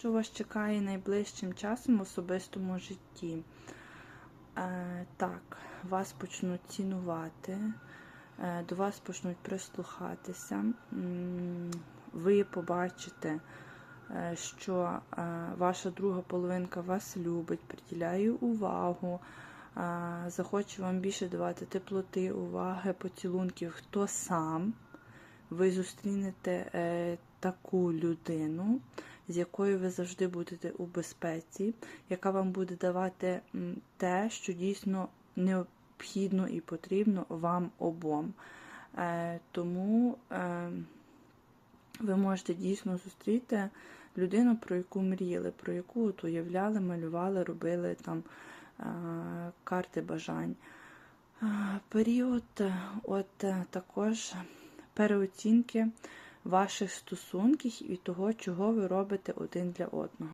що вас чекає найближчим часом в особистому житті. Е, так, вас почнуть цінувати, е, до вас почнуть прислухатися. Ви побачите, е, що е, ваша друга половинка вас любить, приділяє увагу, е, захоче вам більше давати теплоти, уваги, поцілунків, хто сам. Ви зустрінете таку людину, з якою ви завжди будете у безпеці, яка вам буде давати те, що дійсно необхідно і потрібно вам обом. Е, Тому е, ви можете дійсно зустріти людину, про яку мріяли, про яку от уявляли, малювали, робили там е, карти бажань. Період от також переоцінки ваших стосунків і того, чого ви робите один для одного.